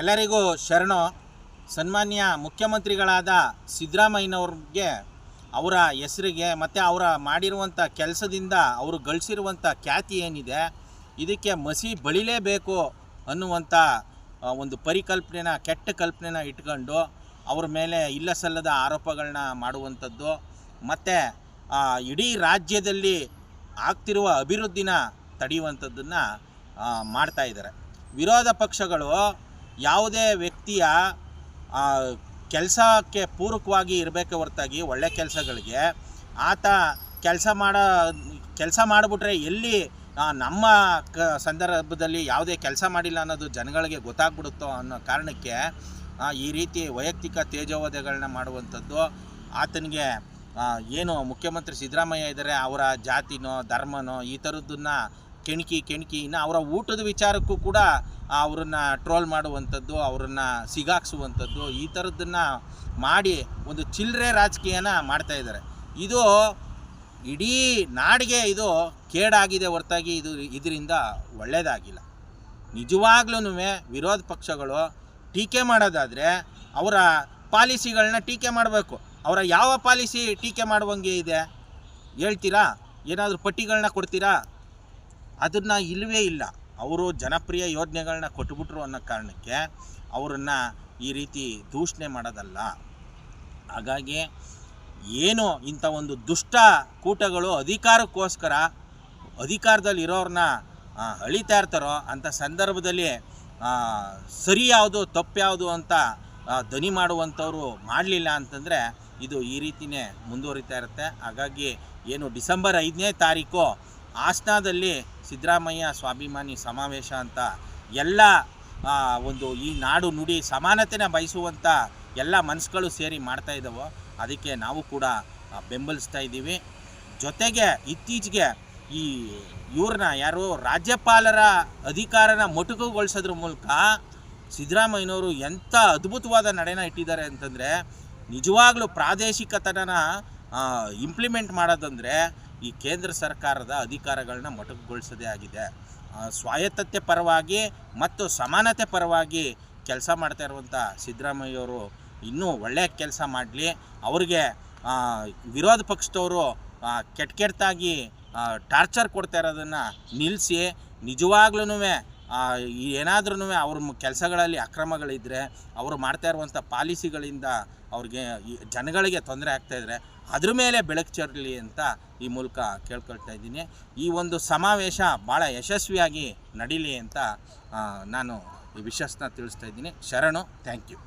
ಎಲ್ಲರಿಗೂ ಶರಣು. ಸನ್ಮಾನ್ಯ ಮುಖ್ಯಮಂತ್ರಿಗಳಾದ ಸಿದ್ದರಾಮಯ್ಯನವ್ರಿಗೆ, ಅವರ ಹೆಸರಿಗೆ ಮತ್ತು ಅವರ ಮಾಡಿರುವಂಥ ಕೆಲಸದಿಂದ ಅವರು ಗಳಿಸಿರುವಂಥ ಖ್ಯಾತಿ ಏನಿದೆ, ಇದಕ್ಕೆ ಮಸಿ ಬಳಿಲೇಬೇಕು ಅನ್ನುವಂಥ ಒಂದು ಪರಿಕಲ್ಪನೆನ, ಕೆಟ್ಟ ಕಲ್ಪನೆನ ಇಟ್ಕೊಂಡು ಅವ್ರ ಮೇಲೆ ಇಲ್ಲ ಸಲ್ಲದ ಆರೋಪಗಳನ್ನ ಮಾಡುವಂಥದ್ದು. ಮತ್ತು ಇಡೀ ರಾಜ್ಯದಲ್ಲಿ ಆಗ್ತಿರುವ ಅಭಿವೃದ್ಧಿನ ತಡೆಯುವಂಥದ್ದನ್ನು ಮಾಡ್ತಾಯಿದ್ದಾರೆ ವಿರೋಧ ಪಕ್ಷಗಳು ಯಾವುದೇ ವ್ಯಕ್ತಿಯ ಕೆಲಸಕ್ಕೆ ಪೂರಕವಾಗಿ ಇರಬೇಕೆ ಹೊರತಾಗಿ ಒಳ್ಳೆ ಕೆಲಸಗಳಿಗೆ, ಆತ ಕೆಲಸ ಮಾಡೋ, ಕೆಲಸ ಮಾಡಿಬಿಟ್ರೆ ಎಲ್ಲಿ ನಮ್ಮ ಕ, ಸಂದರ್ಭದಲ್ಲಿ ಯಾವುದೇ ಕೆಲಸ ಮಾಡಿಲ್ಲ ಅನ್ನೋದು ಜನಗಳಿಗೆ ಗೊತ್ತಾಗ್ಬಿಡುತ್ತೋ ಅನ್ನೋ ಕಾರಣಕ್ಕೆ ಈ ರೀತಿ ವೈಯಕ್ತಿಕ ತೇಜೋವಧೆಗಳನ್ನ ಮಾಡುವಂಥದ್ದು, ಆತನಿಗೆ ಏನು ಮುಖ್ಯಮಂತ್ರಿ ಸಿದ್ದರಾಮಯ್ಯ ಇದ್ದಾರೆ, ಅವರ ಜಾತಿನೋ, ಧರ್ಮನೋ, ಈ ಥರದ್ದನ್ನ ಕೆಣಕಿ ಕೆಣಕಿ, ಇನ್ನು ಅವರ ಊಟದ ವಿಚಾರಕ್ಕೂ ಕೂಡ ಅವರನ್ನು ಟ್ರೋಲ್ ಮಾಡುವಂಥದ್ದು, ಅವರನ್ನು ಸಿಗಾಕ್ಸುವಂಥದ್ದು, ಈ ಥರದ್ದನ್ನು ಮಾಡಿ ಒಂದು ಚಿಲ್ಲರೆ ರಾಜಕೀಯನ ಮಾಡ್ತಾ ಇದ್ದಾರೆ. ಇದು ಇಡೀ ನಾಡಿಗೆ ಇದು ಕೇಡಾಗಿದೆ ಹೊರತಾಗಿ ಇದು ಇದರಿಂದ ಒಳ್ಳೆಯದಾಗಿಲ್ಲ ನಿಜವಾಗ್ಲೂ ವಿರೋಧ ಪಕ್ಷಗಳು ಟೀಕೆ ಮಾಡೋದಾದರೆ ಅವರ ಪಾಲಿಸಿಗಳನ್ನ ಟೀಕೆ ಮಾಡಬೇಕು. ಅವರ ಯಾವ ಪಾಲಿಸಿ ಟೀಕೆ ಮಾಡುವಂಗೆ ಇದೆ? ಹೇಳ್ತೀರಾ? ಏನಾದರೂ ಪಟ್ಟಿಗಳನ್ನ ಕೊಡ್ತೀರಾ? ಅದನ್ನು ಇಲ್ಲವೇ ಇಲ್ಲ. ಅವರು ಜನಪ್ರಿಯ ಯೋಜನೆಗಳನ್ನ ಕೊಟ್ಬಿಟ್ರು ಅನ್ನೋ ಕಾರಣಕ್ಕೆ ಅವರನ್ನು ಈ ರೀತಿ ದೂಷಣೆ ಮಾಡೋದಲ್ಲ. ಹಾಗಾಗಿ ಏನು ಇಂಥ ಒಂದು ದುಷ್ಟ ಕೂಟಗಳು ಅಧಿಕಾರಕ್ಕೋಸ್ಕರ ಅಧಿಕಾರದಲ್ಲಿ ಇರೋರನ್ನ ಅಳಿತಾ ಇರ್ತಾರೋ ಅಂಥ ಸಂದರ್ಭದಲ್ಲಿ ಸರಿ ಯಾವುದು, ತಪ್ಪು ಅಂತ ದನಿ ಮಾಡುವಂಥವ್ರು ಮಾಡಲಿಲ್ಲ ಅಂತಂದರೆ ಇದು ಈ ರೀತಿಯೇ ಮುಂದುವರಿತಾ ಇರುತ್ತೆ. ಹಾಗಾಗಿ ಏನು ಡಿಸೆಂಬರ್ ಐದನೇ ತಾರೀಕು ಹಾಸನದಲ್ಲಿ ಸಿದ್ದರಾಮಯ್ಯ ಸ್ವಾಭಿಮಾನಿ ಸಮಾವೇಶ ಅಂತ ಎಲ್ಲ ಒಂದು ಈ ನಾಡು ನುಡಿ ಸಮಾನತೆನ ಬಯಸುವಂಥ ಎಲ್ಲ ಮನಸ್ಸುಗಳು ಸೇರಿ ಮಾಡ್ತಾ ಇದ್ದಾವೋ ಅದಕ್ಕೆ ನಾವು ಕೂಡ ಬೆಂಬಲಿಸ್ತಾ ಇದ್ದೀವಿ. ಜೊತೆಗೆ ಇತ್ತೀಚೆಗೆ ಈ ಇವ್ರನ್ನ ಯಾರು ರಾಜ್ಯಪಾಲರ ಅಧಿಕಾರನ ಮೊಟಕುಗೊಳಿಸೋದ್ರ ಮೂಲಕ ಸಿದ್ದರಾಮಯ್ಯನವರು ಎಂಥ ಅದ್ಭುತವಾದ ನಡೆನ ಇಟ್ಟಿದ್ದಾರೆ ಅಂತಂದರೆ ನಿಜವಾಗ್ಲೂ ಪ್ರಾದೇಶಿಕತನ ಇಂಪ್ಲಿಮೆಂಟ್ ಮಾಡೋದಂದರೆ ಈ ಕೇಂದ್ರ ಸರ್ಕಾರದ ಅಧಿಕಾರಗಳನ್ನ ಮೊಟಕುಗೊಳಿಸೋದೇ ಆಗಿದೆ. ಸ್ವಾಯತ್ತತೆ ಪರವಾಗಿ ಮತ್ತು ಸಮಾನತೆ ಪರವಾಗಿ ಕೆಲಸ ಮಾಡ್ತಾ ಇರುವಂಥ ಸಿದ್ದರಾಮಯ್ಯವರು ಇನ್ನೂ ಒಳ್ಳೆಯ ಕೆಲಸ ಮಾಡಲಿ. ಅವ್ರಿಗೆ ವಿರೋಧ ಪಕ್ಷದವರು ಕೆಟ್ಟ ಕೆಟ್ಟದಾಗಿ ಟಾರ್ಚರ್ ಕೊಡ್ತಾ ಇರೋದನ್ನು ನಿಲ್ಲಿಸಿ ನಿಜವಾಗ್ಲೂ ಏನಾದ್ರೂ ಅವ್ರ ಕೆಲಸಗಳಲ್ಲಿ ಅಕ್ರಮಗಳಿದ್ದರೆ ಅವರು ಮಾಡ್ತಾ ಇರುವಂಥ ಪಾಲಿಸಿಗಳಿಂದ ಅವ್ರಿಗೆ ಜನಗಳಿಗೆ ತೊಂದರೆ ಆಗ್ತಾಯಿದ್ರೆ ಅದ್ರ ಮೇಲೆ ಬೆಳಕು ಚೆರಲಿ ಅಂತ ಈ ಮೂಲಕ ಕೇಳ್ಕೊಳ್ತಾ ಇದ್ದೀನಿ. ಈ ಒಂದು ಸಮಾವೇಶ ಭಾಳ ಯಶಸ್ವಿಯಾಗಿ ನಡೀಲಿ ಅಂತ ನಾನು ಈ ವಿಶ್ವಾಸನ ತಿಳಿಸ್ತಾ ಇದ್ದೀನಿ. ಶರಣು ಥ್ಯಾಂಕ್ ಯು